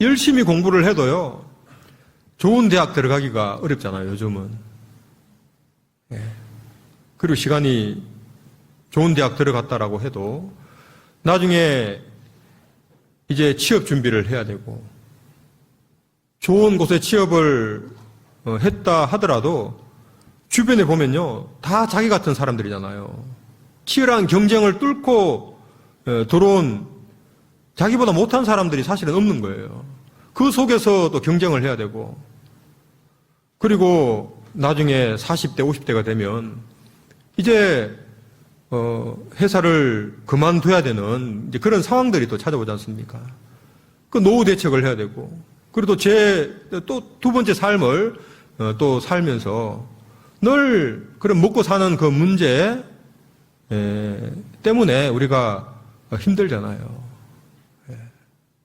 열심히 공부를 해도요, 좋은 대학 들어가기가 어렵잖아요, 요즘은. 예. 그리고 시간이 좋은 대학 들어갔다라고 해도 나중에 이제 취업 준비를 해야 되고 좋은 곳에 취업을 어, 했다 하더라도 주변에 보면요 다 자기 같은 사람들이잖아요. 치열한 경쟁을 뚫고 어, 들어온 자기보다 못한 사람들이 사실은 없는 거예요. 그 속에서 또 경쟁을 해야 되고 그리고 나중에 40대, 50대가 되면 이제 어, 회사를 그만둬야 되는 그런 상황들이 또 찾아오지 않습니까? 그 노후 대책을 해야 되고 그리고 제 또 두 번째 삶을 어, 또 살면서 늘 그런 먹고 사는 그 문제 에, 때문에 우리가 힘들잖아요.